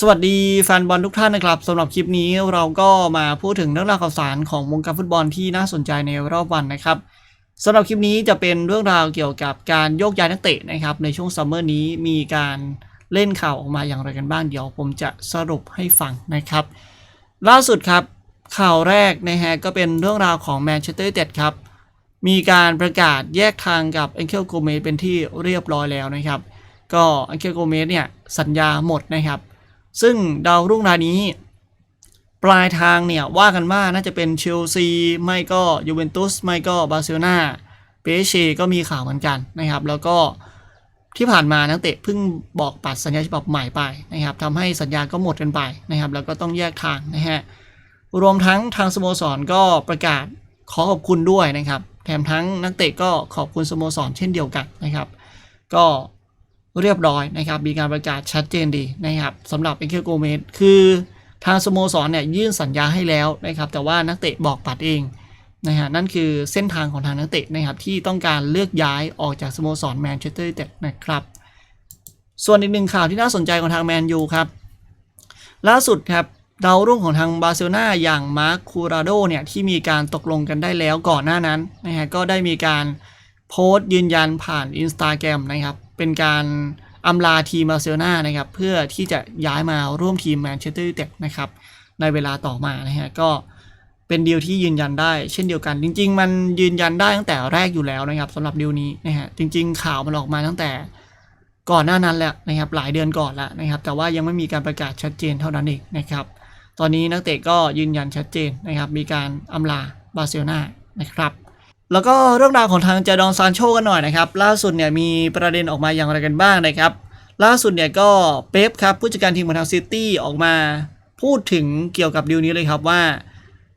สวัสดีแฟนบอลทุกท่านนะครับสำหรับคลิปนี้เราก็มาพูดถึงเรื่องราวข่าวสารของวงการฟุตบอลที่น่าสนใจในรอบวันนะครับสำหรับคลิปนี้จะเป็นเรื่องราวเกี่ยวกับการโยกย้ายนักเตะนะครับในช่วงซัมเมอร์นี้มีการเล่นข่าวออกมาอย่างไรกันบ้างเดี๋ยวผมจะสรุปให้ฟังนะครับ ล่าสุดครับข่าวแรกนะฮะก็เป็นเรื่องราวของแมนเชสเตอร์ยูไนเต็ดครับมีการประกาศแยกทางกับเอ็นเคลโกเมสเป็นที่เรียบร้อยแล้วนะครับ ก็เอ็นเคลโกเมสเนี่ยสัญญาหมดนะครับ ซึ่งดาวรุ่งรายนี้ ปลายทางเนี่ยว่ากันว่าน่าจะเป็นเชลซีไม่ก็ยูเวนตุสไม่ก็บาร์เซโลนาเปเชก็มีข่าวเหมือนกันนะครับ แล้วก็ที่ผ่านมานักเตะเพิ่งบอกปัดสัญญาฉบับใหม่ไปนะครับทำให้สัญญาก็หมดกันไปนะครับ แล้วก็ต้องแยกทางนะฮะรวมทั้งทางสโมสรก็ประกาศขอขอบคุณด้วยนะครับ แถมทั้งนักเตะก็ขอบคุณสโมสรเช่นเดียวกันนะครับ ก็ เรียบร้อยนะครับ มีการประกาศชัดเจนดีนะครับสำหรับเอ็นเคโกเมสคือทางสโมสรเนี่ยยื่นสัญญาให้แล้วนะครับ แต่ว่านักเตะบอกปัดเองนะฮะนั่นคือเส้นทางของทางนักเตะนะครับที่ต้องการเลือกย้ายออกจากสโมสรแมนเชสเตอร์ยูไนเต็ดนะครับ ส่วนอีกหนึ่งข่าวที่น่าสนใจของทางแมนยูครับ ล่าสุดครับดาวรุ่งของทางบาร์เซโลนาอย่างมาร์คคูราโดเนี่ยที่มีการตกลงกันได้แล้วก่อนหน้านั้นนะฮะก็ได้มีการโพสต์ยืนยันผ่านอินสตาแกรมนะครับ เป็นการอำลาทีมบาร์เซโลนานะครับเพื่อที่จะย้ายมาร่วมทีมแมนเชสเตอร์ยูไนเต็ดนะครับในเวลาต่อมานะฮะก็เป็นดีลที่ยืนยันได้ เช่นเดียวกัน จริง ๆ มันยืนยันได้ตั้งแต่แรกอยู่แล้วนะครับสำหรับดีลนี้นะฮะจริง ๆ ข่าวมันออกมาตั้งแต่ก่อนหน้านั้นแหละนะครับหลายเดือนก่อนแล้วนะครับ แต่ว่ายังไม่มีการประกาศชัดเจนเท่านั้นเองนะครับ ตอนนี้นักเตะก็ยืนยันชัดเจนนะครับ มีการอำลาบาร์เซโลนานะครับ แล้วก็เรื่องราวของทางเจดองซานโชกันหน่อยนะครับล่าสุดเนี่ยมีประเด็นออกมาอย่างไรกันบ้างนะครับ ล่าสุดเนี่ยก็เป๊ปครับผู้จัดการทีมของทางซิตี้ออกมา พูดถึงเกี่ยวกับดีลนี้เลยครับว่า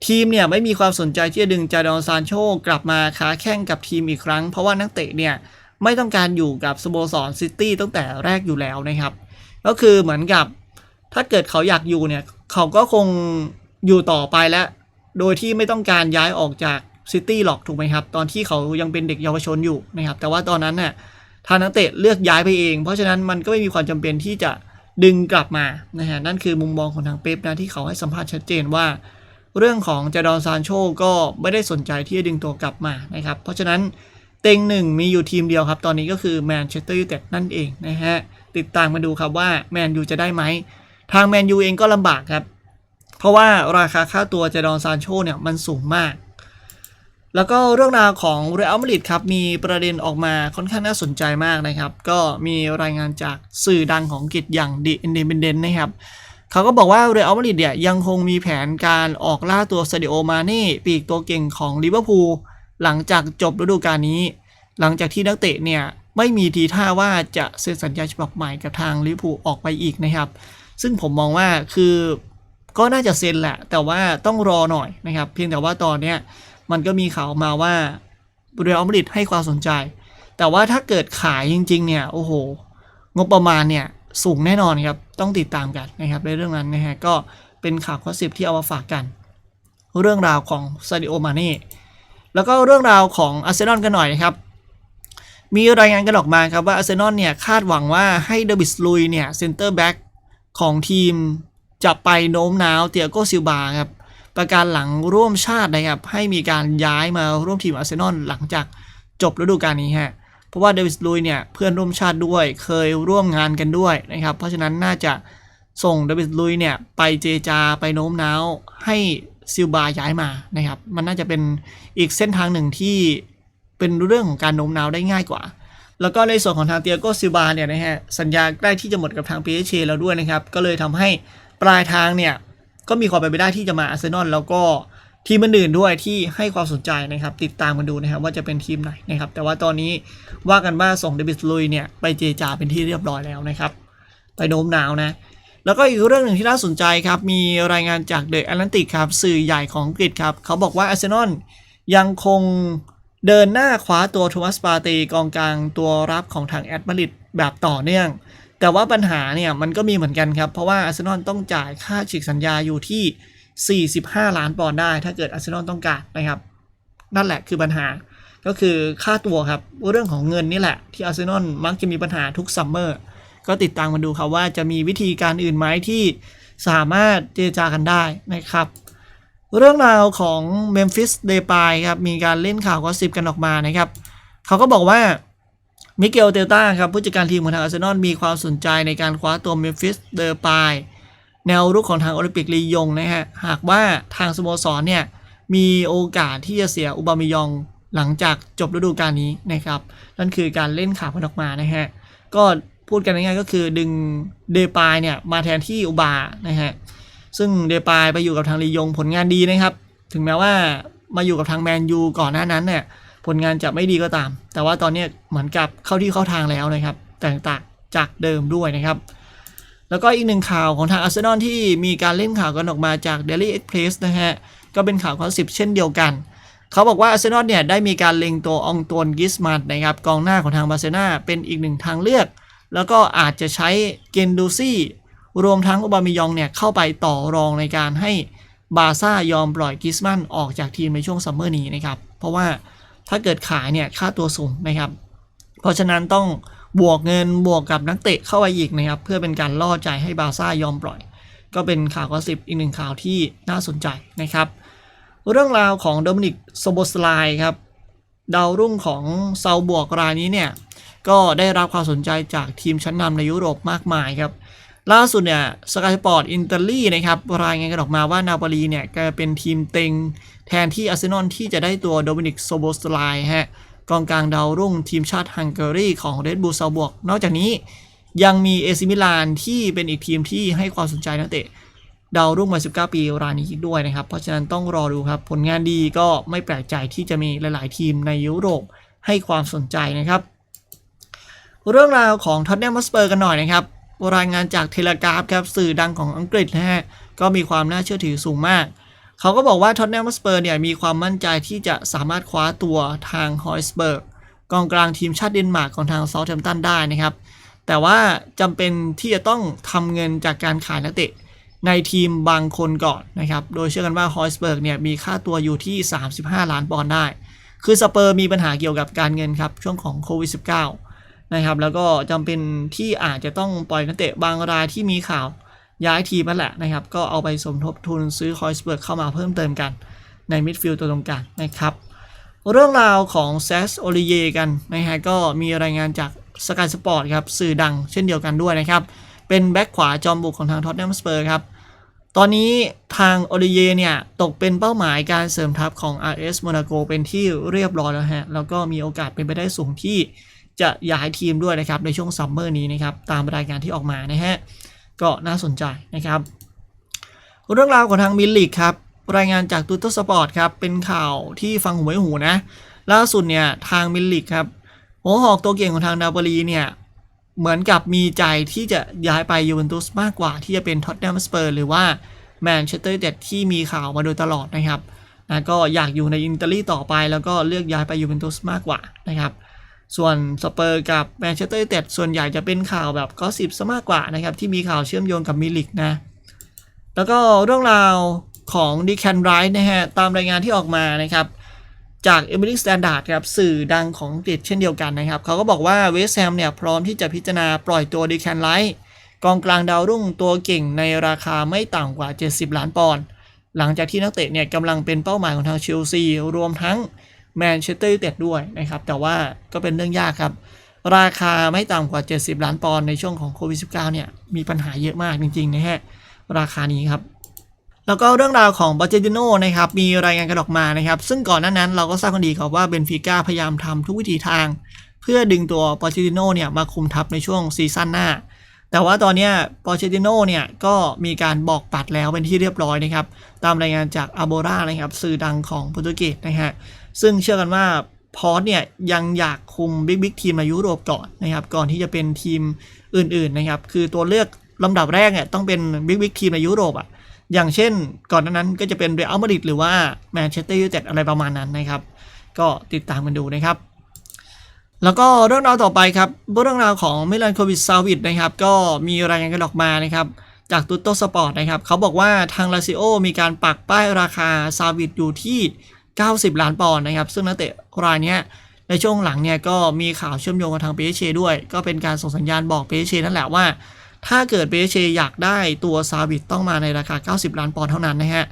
ทีมเนี่ยไม่มีความสนใจที่จะดึงจาดอนซานโชกลับมาค้าแข่งกับทีมอีกครั้ง เพราะว่านักเตะเนี่ยไม่ต้องการอยู่กับสโมสรซิตี้ตั้งแต่แรกอยู่แล้วนะครับ ก็คือเหมือนกับถ้าเกิดเขาอยากอยู่เนี่ยเขาก็คงอยู่ต่อไปแล้วโดยที่ไม่ต้องการย้ายออกจาก ซิตี้หรอกถูกไหมครับ ตอนที่เขายังเป็นเด็กเยาวชนอยู่นะครับ แต่ว่าตอนนั้นน่ะทางนักเตะเลือกย้ายไปเอง เพราะฉะนั้นมันก็ไม่มีความจำเป็นที่จะดึงกลับมานะฮะนั่นคือมุมมองของทางเป๊ปนะที่เขาให้สัมภาษณ์ชัดเจนว่า เรื่องของจาดอนซานโชก็ไม่ได้สนใจที่จะดึงตัวกลับมานะครับ เพราะฉะนั้นเต็งหนึ่งมีอยู่ทีมเดียวครับ ตอนนี้ก็คือแมนเชสเตอร์ยูไนเต็ดนั่นเองนะฮะติดตามมาดูครับว่าแมนยูจะได้ไหมทางแมนยูเองก็ลำบากครับ เพราะว่าราคาค่าตัวจาดอนซานโชเนี่ยมันสูงมาก แล้วก็เรื่องราวของเรอัลมาดริดครับมีประเด็นออกมาค่อนข้างน่าสนใจมากนะครับ ก็มีรายงานจากสื่อดังของอังกฤษอย่าง The Independent นะครับเขาก็บอกว่าเรอัลมาดริดเนี่ยยังคงมีแผนการออกล่าตัวซาดิโอมาเน่ปีกตัวเก่งของลิเวอร์พูลหลังจากจบฤดูกาลนี้ หลังจากที่นักเตะเนี่ยไม่มีทีท่าว่าจะเซ็นสัญญาฉบับใหม่กับทางลิเวอร์พูลออกไปอีกนะครับ ซึ่งผมมองว่าคือก็น่าจะเซ็นแหละ แต่ว่าต้องรอหน่อยนะครับ เพียงแต่ว่าตอนเนี้ย มันก็มีข่าวมาว่าเรอัลมาดริดให้ความสนใจ แต่ว่าถ้าเกิดขายจริง ๆ เนี่ย โอ้โห งบประมาณเนี่ย สูงแน่นอนครับ ต้องติดตามกันนะครับ ในเรื่องนั้นนะฮะ ก็เป็นข่าวข้อสิบที่เอามาฝากกัน เรื่องราวของซาดิโอมาเน่ แล้วก็เรื่องราวของอาร์เซนอลกันหน่อยนะครับ มีรายงานกันออกมาครับว่าอาร์เซนอลเนี่ยคาดหวังว่าให้เดวิสลุยเนี่ยเซนเตอร์แบ็กของทีมจะไปโน้มน้าวเตียโกซิลบาครับ ประการหลังร่วมชาตินะครับให้มีการย้ายมาร่วมทีมอาร์เซนอลหลังจากจบฤดูกาลนี้ฮะเพราะว่าเดวิสลุยเนี่ยเพื่อนร่วมชาติด้วยเคยร่วมงานกันด้วยนะครับเพราะฉะนั้นน่าจะส่งเดวิสลุยเนี่ยไปเจจาไปโน้มน้าวให้ซิลบาย้ายมานะครับมันน่าจะเป็นอีกเส้นทางหนึ่งที่เป็นเรื่องของการโน้มน้าวได้ง่ายกว่า แล้วก็ในส่วนของทางเตียโกซิลบาเนี่ยนะฮะสัญญาใกล้ที่จะหมดกับทาง p พ h แล้วด้วยนะครับก็เลยทำให้ปลายทางเนี่ย ก็มีความเป็นไปได้ที่จะมาอาร์เซนอลแล้วก็ทีมอื่นๆด้วยที่ให้ความสนใจนะครับ ติดตามกันดูนะครับว่าจะเป็นทีมไหนนะครับ แต่ว่าตอนนี้ว่ากันว่าส่งเดวิดลุยเนี่ยไปเจจาเป็นที่เรียบร้อยแล้วนะครับ ไปโน้มน้าวนะแล้วก็อีกเรื่องหนึ่งที่น่าสนใจครับ มีรายงานจากเดอะแอตแลนติกครับ สื่อใหญ่ของอังกฤษครับ เขาบอกว่าอาร์เซนอลยังคงเดินหน้าคว้าตัวโทมัสปาเตกองกลางตัวรับของทางแอตมาริดแบบต่อเนื่อง แต่ว่าปัญหาเนี่ยมันก็มีเหมือนกันครับ เพราะว่าอาร์เซนอลต้องจ่ายค่าฉีกสัญญาอยู่ที่ 45 ล้านปอนด์ได้ ถ้าเกิดอาร์เซนอลต้องการนะครับ นั่นแหละคือปัญหาก็คือค่าตัวครับเรื่องของเงินนี่แหละ ที่อาร์เซนอลมักจะมีปัญหาทุกซัมเมอร์ก็ติดตามกันดูครับว่าจะมีวิธีการอื่นไหมที่สามารถเจรจากันได้นะครับ เรื่องราวของ Memphis Depay ครับมีการเล่นข่าวก็สิบกันออกมานะครับ เขาก็บอกว่า มิเกลเตลต้าครับผู้จัดการทีมของทางอาร์เซนอลมีความสนใจในการคว้าตัว Memphis Depay แนวรุกของทางโอลิมปิกลียงนะฮะหากว่าทางสโมสรเนี่ยมีโอกาสที่จะเสียอุบามิยองหลังจากจบฤดูกาลนี้นะครับนั่นคือการเล่นข่าวพันออกมานะฮะก็พูดกันง่ายๆก็คือดึงเดปายเนี่ยมาแทนที่อุบานะฮะซึ่งเดปายไปอยู่กับทางลียงผลงานดีนะครับ ถึงแม้ว่ามาอยู่กับทางแมนยูก่อนหน้านั้นเนี่ย ผลงานจะไม่ดีก็ตาม แต่ว่าตอนนี้เหมือนกับเข้าที่เข้าทางแล้วนะครับแตกต่างจากเดิมด้วยนะครับ แล้วก็อีกหนึ่งข่าวของทางอาร์เซนอลที่มีการเล่นข่าวกันออกมาจาก Daily Express นะฮะก็เป็นข่าวข้อสิบเช่นเดียวกันเขาบอกว่าอาร์เซนอลเนี่ยได้มีการเล็งตัวองตวนกิสมาดนะครับกองหน้าของทางบาร์เซนาเป็นอีกหนึ่งทางเลือก แล้วก็อาจจะใช้เกนดูซี่รวมทั้งอบามิยองเนี่ยเข้าไปต่อรองในการให้บาซ่ายอมปล่อยกิสมันออกจากทีมในช่วงซัมเมอร์นี้นะครับเพราะว่า ถ้าเกิดขายเนี่ยค่าตัวสูงนะครับ เพราะฉะนั้นต้องบวกเงินบวกกับนักเตะเข้าไปอีกนะครับ เพื่อเป็นการล่อใจให้บาร์ซ่ายอมปล่อย ก็เป็นข่าวก็สิบอีกหนึ่งข่าวที่น่าสนใจนะครับ เรื่องราวของโดมินิกโซโบสไลครับดาวรุ่งของเซาบวกรายนี้เนี่ยก็ได้รับความสนใจจากทีมชั้นนำในยุโรปมากมายครับ ล่าสุดเนี่ยสกายสปอร์ตอินเตอร์ลี่นะครับรายงานกันออกมาว่านาโปลีเนี่ยกลายเป็นทีมเต็ง แทนที่อาร์เซนอลที่จะได้ตัวโดมินิกโซโบสไลฮะกองกลางดาวรุ่งทีมชาติฮังการีของเรดบู l ซาบวก นอกจากนี้ยังมีเอซิมิลานที่เป็นอีกทีมที่ให้ความสนใจนักเตะดาวรุ่งมา19 ปีรายนี้ด้วยนะครับ เพราะฉะนั้นต้องรอดูครับ ผลงานดีก็ไม่แปลกใจที่จะมีหลาย ๆ ทีมในยุโรปให้ความสนใจนะครับ เรื่องราวของท็อตแนม h สเปอร์กันหน่อยนะครับ รายงานจากเทเลกราฟครับสื่อดังของอังกฤษนะฮะก็มีความน่าเชื่อถือสูงมาก เขาก็บอกว่าท็อตแนมสเปอร์เนี่ยมีความมั่นใจที่จะสามารถคว้าตัวทางฮอยสเบิร์กกองกลางทีมชาติเดนมาร์กของทางเซาท์แฮมป์ตันได้นะครับ แต่ว่าจำเป็นที่จะต้องทำเงินจากการขายนักเตะในทีมบางคนก่อนนะครับ โดยเชื่อกันว่าฮอยสเบิร์กเนี่ยมีค่าตัวอยู่ที่ 35 ล้านปอนด์ได้ คือสเปอร์มีปัญหาเกี่ยวกับการเงินครับช่วงของโควิด -19 นะครับ แล้วก็จำเป็นที่อาจจะต้องปล่อยนักเตะบางรายที่มีข่าวย้ายทีมนั่นแหละนะครับ ก็เอาไปสมทบทุนซื้อฮอยสเบิร์กเข้ามาเพิ่มเติมกันในมิดฟิลด์ตัวตรงกลางนะครับ เรื่องราวของแซสโอลิเยกันนะฮะก็มีรายงานจากสกายสปอร์ตครับสื่อดังเช่นเดียวกันด้วยนะครับ เป็นแบ็คขวาจอมบุกของทางท็อตแนมสเปอร์ครับ ตอนนี้ทางโอลิเยเนี่ย ตกเป็นเป้าหมายการเสริมทัพของ RS Monaco เป็นที่เรียบร้อยแล้วฮะ แล้วก็มีโอกาสเป็นไปได้สูงที่ จะย้ายทีมด้วยนะครับในช่วงซัมเมอร์นี้นะครับตามรายงานที่ออกมานะฮะก็น่าสนใจนะครับ เรื่องราวของทางมิลลิกครับรายงานจากตูตสปอร์ตครับเป็นข่าวที่ฟังหูไว้หูนะ ล่าสุดเนี่ยทางมิลลิกครับหัวหอกตัวเก่งของทางนาโปลีเนี่ยเหมือนกับมีใจที่จะย้ายไปยูเวนตุสมากกว่าที่จะเป็นท็อตแนมสเปอร์หรือว่าแมนเชสเตอร์ยูไนเต็ดที่มีข่าวมาโดยตลอดนะครับนะก็อยากอยู่ในอินเตอรี่ต่อไปแล้วก็เลือกย้ายไปยูเวนตุสมากกว่านะครับ ส่วนสเปอร์กับแมนเชสเตอร์ยูไนเต็ดส่วนใหญ่จะเป็นข่าวแบบก็สิบซะมากกว่านะครับ ที่มีข่าวเชื่อมโยงกับมิลิกนะ แล้วก็เรื่องราวของดีแคนไรท์นะฮะ ตามรายงานที่ออกมานะครับ จากเอเ i ิ g สแตนดาร์ดครับ สื่อดังของอังกฤษเช่นเดียวกันนะครับ เขาก็บอกว่าเวสแฮมเนี่ย พร้อมที่จะพิจารณาปล่อยตัวดีแคนไรท์กองกลางดาวรุ่งตัวเก่งในราคาไม่ต่ำกว่า 70 ล้านปอนด์หลังจากที่นักเตะเนี่ยกำลังเป็นเป้าหมายของทางเชลซีรวมทั้ง แมนเชสเตอร์ยูไนเต็ดด้วยนะครับ แต่ว่าก็เป็นเรื่องยากครับ ราคาไม่ต่ำกว่า 70 ล้านปอนด์ในช่วงของโควิด -19 เนี่ย มีปัญหาเยอะมากจริงๆนะฮะ ราคานี้ครับ แล้วก็เรื่องราวของบาเจติโนนะครับ มีรายงานกันออกมานะครับ ซึ่งก่อนหน้านั้นเราก็ทราบกันดีครับว่าเบนฟิก้าพยายามทำทุกวิถีทาง เพื่อดึงตัวบาเจติโนเนี่ยมาคุมทัพในช่วงซีซั่นหน้า แต่ว่าตอนนี้ยบาเจติโนเนี่ยก็มีการบอกปัดแล้วเป็นที่เรียบร้อยนะครับ ตามรายงานจากอาโบรานะครับสื่อดังของโปรตุเกสนะฮะ ซึ่งเชื่อกันว่าพอสเนี่ยยังอยากคุมบิ๊กบิ๊กทีมในยุโรปก่อนนะครับก่อนที่จะเป็นทีมอื่นๆนะครับคือตัวเลือกลำดับแรกเนี่ยต้องเป็นบิ๊กบิ๊กทีมในยุโรปอะอย่างเช่นก่อนนานั้นก็จะเป็นเรอัลมาดริดหรือว่าแมนเชสเตอร์ยูไนเต็ดอะไรประมาณนั้นนะครับ ก็ติดตามกันดูนะครับ แล้วก็เรื่องราวต่อไปครับเรื่องราวของมิลานโควิดซาวิดนะครับก็มีรายงานกันออกมานะครับจากตุตโตสปอร์ตนะครับเขาบอกว่าทางลาซิโอมีการปักป้ายราคาซาวิดอยู่ที่ 90 ล้านปอนด์นะครับ ซึ่งนักเตะรายนี้ในช่วงหลังเนี่ยก็มีข่าวเชื่อมโยงกับทางเปเชด้วย ก็เป็นการส่งสัญญาณบอกเปเชนั่นแหละว่า ถ้าเกิดเปเชอยากได้ตัวซาบิตต้องมาในราคา 90 ล้านปอนด์เท่านั้นนะฮะ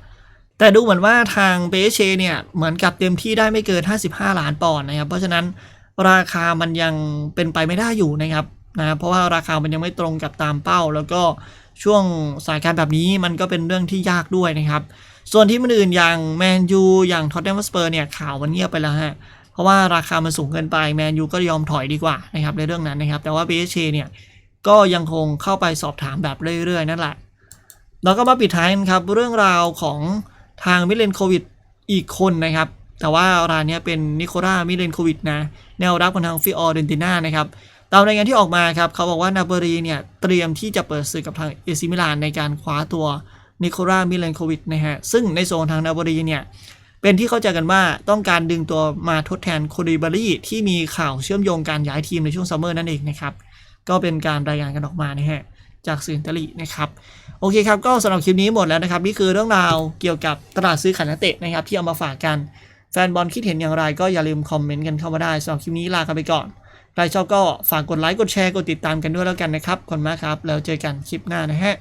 แต่ดูเหมือนว่าทางเปเชเนี่ยเหมือนกับเต็มที่ได้ไม่เกิน 55 ล้านปอนด์นะครับเพราะฉะนั้นราคามันยังเป็นไปไม่ได้อยู่นะครับนะเพราะว่าราคามันยังไม่ตรงกับตามเป้า แล้วก็ช่วงสถานการณ์แบบนี้มันก็เป็นเรื่องที่ยากด้วยนะครับ ส่วนที่มันอื่นอย่างแมนยูอย่างท็อตแนมสเปอร์เนี่ยข่าวมันเงียบไปแล้วฮะ เพราะว่าราคามันสูงเกินไปแมนยูก็ยอมถอยดีกว่านะครับในเรื่องนั้นนะครับ แต่ว่า BHA เนี่ยก็ยังคงเข้าไปสอบถามแบบเรื่อยๆ นั่นแหละ แล้วก็มาปิดท้ายกันครับ เรื่องราวของทางมิเลนโควิดอีกคนนะครับ แต่ว่ารายนี้เป็นนิโคล่ามิเลนโควิดนะแนวรับของทางฟิออเดนติน่านะครับตามรายงานที่ออกมาครับเขาบอกว่านาเบรีเนี่ยเตรียมที่จะเปิดศึกกับทางเอซิมิลานในการคว้าตัว นิโคล่ามิเลนโควิดนะฮะ ซึ่งในโซนทางนาบรีเนี่ย เป็นที่เข้าใจกันว่าต้องการดึงตัวมาทดแทนโคดิบารีที่มีข่าวเชื่อมโยงการย้ายทีมในช่วงซัมเมอร์นั่นเองนะครับ ก็เป็นการรายงานกันออกมานะฮะ จากสื่ออิตาลีนะครับ โอเคครับ ก็สำหรับคลิปนี้หมดแล้วนะครับ นี่คือเรื่องราวเกี่ยวกับตลาดซื้อขายนักเตะนะครับที่เอามาฝากกัน แฟนบอลคิดเห็นอย่างไร ก็อย่าลืมคอมเมนต์กันเข้ามาได้สำหรับคลิปนี้ลากันไปก่อนใครชอบก็ฝากกดไลค์ กดแชร์ กดติดตามกันด้วยแล้วกันนะครับ ขอบคุณมากครับ แล้วเจอกันคลิปหน้านะฮะ